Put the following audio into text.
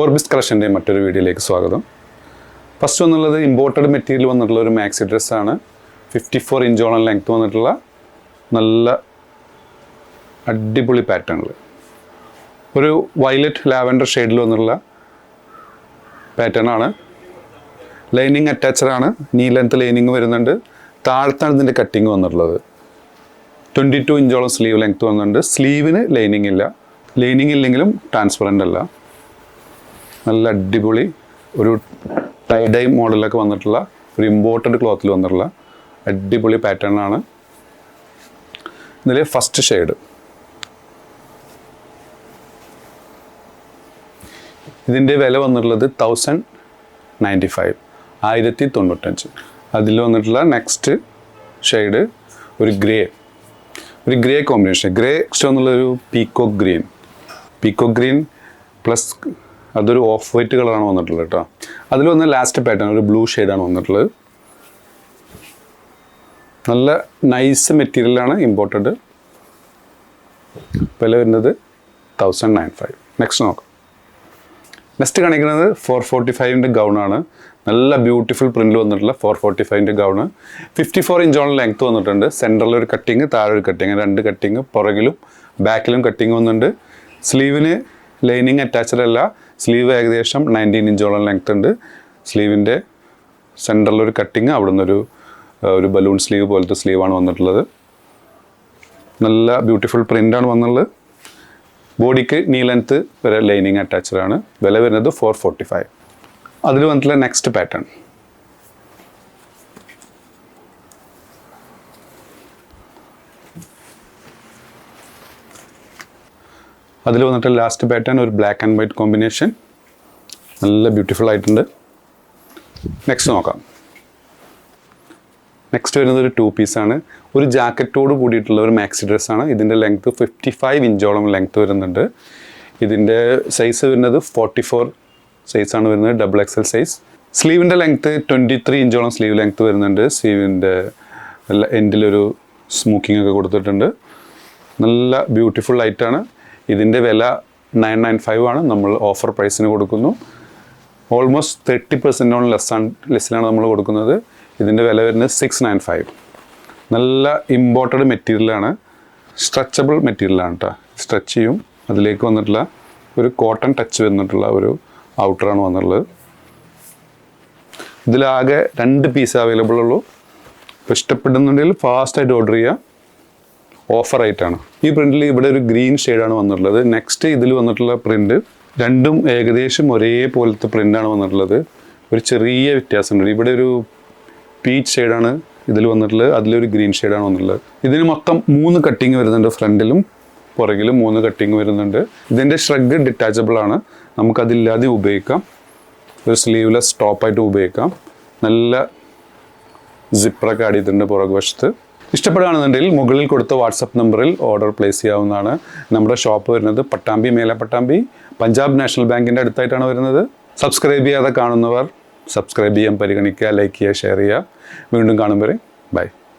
Orbis കളക്ഷന്റെ മറ്റൊരു വീഡിയോയിലേക്ക് സ്വാഗതം. ഫസ്റ്റ് വന്നുള്ളത് ഇമ്പോർട്ടഡ് മെറ്റീരിയൽ വന്നിട്ടുള്ള ഒരു മാക്സി ഡ്രസ്സാണ് ഫിഫ്റ്റി ഫോർ ഇഞ്ചോളം ലെങ്ത് വന്നിട്ടുള്ള നല്ല അടിപൊളി പാറ്റേണിൽ ഒരു വയലറ്റ് ലാവൻഡർ ഷെയ്ഡിൽ വന്നിട്ടുള്ള പാറ്റേണാണ് ലൈനിങ് അറ്റാച്ചഡ് ആണ്. നീ ലെങ്ത്ത് ലൈനിങ് വരുന്നുണ്ട്. താഴത്താണ് ഇതിന്റെ കട്ടിങ് വന്നിട്ടുള്ളത്. ട്വന്റി ടു ഇഞ്ചോളം സ്ലീവ് ലെങ്ത്ത് വന്നിട്ടുണ്ട്. സ്ലീവിന് ലൈനിങ് ഇല്ല. ലൈനിങ് ഇല്ലെങ്കിലും ട്രാൻസ്പെറന്റ് അല്ല. നല്ല അടിപൊളി ഒരു ടൈഡൈ മോഡലൊക്കെ വന്നിട്ടുള്ള ഒരു ഇമ്പോർട്ടന്റ് ക്ലോത്തിൽ വന്നിട്ടുള്ള അടിപൊളി പാറ്റേൺ ആണ്. ഇതിൽ ഫസ്റ്റ് ഷെയ്ഡ് ഇതിന്റെ വില വന്നിട്ടുള്ളത് തൗസൻഡ് നയന്റി ഫൈവ് ആയിരത്തി തൊണ്ണൂറ്റഞ്ച് അതിൽ വന്നിട്ടുള്ള നെക്സ്റ്റ് ഷെയ്ഡ് ഒരു ഗ്രേ ഒരു grey combination grey peacock peacock green peacock green plus അതൊരു ഓഫ് വൈറ്റ് കളറാണ് വന്നിട്ടുള്ളത് കേട്ടോ. അതിൽ വന്ന ലാസ്റ്റ് പാറ്റേൺ ഒരു ബ്ലൂ ഷെയ്ഡാണ് വന്നിട്ടുള്ളത്. നല്ല നൈസ് മെറ്റീരിയലാണ് ഇമ്പോർട്ടഡ് വില വരുന്നത് തൗസൻഡ് നയൻ ഫൈവ് നെക്സ്റ്റ് നോക്കാം. നെക്സ്റ്റ് കാണിക്കുന്നത് ഫോർ ഫോർട്ടി ഫൈവിന്റെ ഗൗണാണ് നല്ല ബ്യൂട്ടിഫുൾ പ്രിന്റ് വന്നിട്ടുള്ള ഫോർ ഫോർട്ടി ഫൈവിന്റെ ഗൗണ് ഫിഫ്റ്റി ഫോർ ഇഞ്ചോളം ലെങ്ത് വന്നിട്ടുണ്ട്. സെന്ററിൽ ഒരു കട്ടിങ് താഴെ ഒരു കട്ടിങ് രണ്ട് കട്ടിങ് പുറകിലും ബാക്കിലും കട്ടിങ് വന്നിട്ടുണ്ട്. സ്ലീവിന് ലൈനിങ് അറ്റാച്ച്ഡ് അല്ല. സ്ലീവ് ഏകദേശം നയന്റീൻ ഇഞ്ചോളം ലെങ്ത് ഉണ്ട്. സ്ലീവിന്റെ സെന്ററിൽ ഒരു കട്ടിങ് അവിടെ നിന്നൊരു ഒരു ബലൂൺ സ്ലീവ് പോലത്തെ സ്ലീവാണ് വന്നിട്ടുള്ളത്. നല്ല ബ്യൂട്ടിഫുൾ പ്രിന്റാണ് വന്നുള്ളത് ബോഡിക്ക് നീ ലെങ്ത്ത് വരെ ലൈനിങ് അറ്റാച്ച്ഡ് ആണ്. വില വരുന്നത് ഫോർ ഫോർട്ടി ഫൈവ് അതിൽ വന്നിട്ടുള്ള നെക്സ്റ്റ് പാറ്റേൺ അതിൽ വന്നിട്ട് ലാസ്റ്റ് പാറ്റേൺ ഒരു ബ്ലാക്ക് ആൻഡ് വൈറ്റ് കോമ്പിനേഷൻ നല്ല ബ്യൂട്ടിഫുൾ ആയിട്ടുണ്ട്. നെക്സ്റ്റ് നോക്കാം. നെക്സ്റ്റ് വരുന്നത് ഒരു ടു പീസാണ് ഒരു ജാക്കറ്റോട് കൂടിയിട്ടുള്ള ഒരു മാക്സി ഡ്രസ്സാണ് ഇതിന്റെ ലെങ്ത്ത് ഫിഫ്റ്റി ഫൈവ് ഇഞ്ചോളം ലെങ്ത്ത് വരുന്നുണ്ട്. ഇതിന്റെ സൈസ് വരുന്നത് ഫോർട്ടി ഫോർ സൈസാണ് വരുന്നത്. ഡബിൾ എക്സ് എൽ സൈസ് സ്ലീവിന്റെ ലെങ്ത്ത് ട്വന്റി ത്രീ ഇഞ്ചോളം സ്ലീവ് ലെങ്ത്ത് വരുന്നുണ്ട്. സ്ലീവിന്റെ എൻഡിലൊരു സ്മൂക്കിംഗ് ഒക്കെ കൊടുത്തിട്ടുണ്ട്. നല്ല ബ്യൂട്ടിഫുൾ ആയിട്ടാണ് ഇതിന്റെ വില നയൻ നയൻ ഫൈവ് ആണ്. നമ്മൾ ഓഫർ പ്രൈസിന് കൊടുക്കുന്നു. ഓൾമോസ്റ്റ് തേർട്ടി പെർസെന്റോളം ലെസ്സാണ് ലെസ്സിലാണ് നമ്മൾ കൊടുക്കുന്നത്. ഇതിന്റെ വില വരുന്നത് സിക്സ് നയൻ ഫൈവ് നല്ല ഇമ്പോർട്ടഡ് മെറ്റീരിയലാണ് സ്ട്രെച്ചബിൾ മെറ്റീരിയലാണ് കേട്ടോ സ്ട്രെച്ച് ചെയ്യും. അതിലേക്ക് വന്നിട്ടുള്ള ഒരു കോട്ടൺ ടച്ച് വന്നിട്ടുള്ള ഒരു ഔട്ടറാണ് വന്നിട്ടുള്ളത്. ഇതിലാകെ രണ്ട് പീസ് അവൈലബിൾ ഉള്ളൂ. അപ്പോൾ ഇഷ്ടപ്പെടുന്നുണ്ടെങ്കിൽ ഫാസ്റ്റായിട്ട് ഓർഡർ ചെയ്യുക ഓഫർ ആയിട്ടാണ് ഈ പ്രിന്റിൽ ഇവിടെ ഒരു ഗ്രീൻ ഷെയ്ഡാണ് വന്നിട്ടുള്ളത്. നെക്സ്റ്റ് ഇതിൽ വന്നിട്ടുള്ള പ്രിന്റ് രണ്ടും ഏകദേശം ഒരേപോലത്തെ പ്രിന്റാണ് വന്നിട്ടുള്ളത്. ഒരു ചെറിയ വ്യത്യാസമുണ്ട്. ഇവിടെ ഒരു പീച്ച് ഷെയ്ഡാണ് ഇതിൽ വന്നിട്ടുള്ളത്. അതിലൊരു ഗ്രീൻ ഷെയ്ഡാണ് വന്നിട്ടുള്ളത്. ഇതിന് മൊത്തം മൂന്ന് കട്ടിങ് വരുന്നുണ്ട് ഫ്രണ്ടിലും പുറകിലും മൂന്ന് കട്ടിങ് വരുന്നുണ്ട്. ഇതിന്റെ ഷ്രഗ് ഡിറ്റാച്ചബിൾ ആണ്. നമുക്കതില്ലാതെ ഉപയോഗിക്കാം. ഒരു സ്ലീവ്ലെസ് ടോപ്പായിട്ട് ഉപയോഗിക്കാം. നല്ല സിപ്പറൊക്കെ അടിയിട്ടുണ്ട് പുറകുവശത്ത്. വശത്ത് ഇഷ്ടപ്പെടുകയാണെന്നുണ്ടെങ്കിൽ മുകളിൽ കൊടുത്ത വാട്സപ്പ് നമ്പറിൽ ഓർഡർ പ്ലേസ് ചെയ്യാവുന്നതാണ്. നമ്മുടെ ഷോപ്പ് വരുന്നത് പട്ടാമ്പി മേല പട്ടാമ്പി പഞ്ചാബ് നാഷണൽ ബാങ്കിന്റെ അടുത്തായിട്ടാണ് വരുന്നത്. സബ്സ്ക്രൈബ് ചെയ്യാതെ കാണുന്നവർ സബ്സ്ക്രൈബ് ചെയ്യാൻ പരിഗണിക്കുക ലൈക്ക് ചെയ്യുക ഷെയർ ചെയ്യുക. വീണ്ടും കാണും വരെ. ബൈ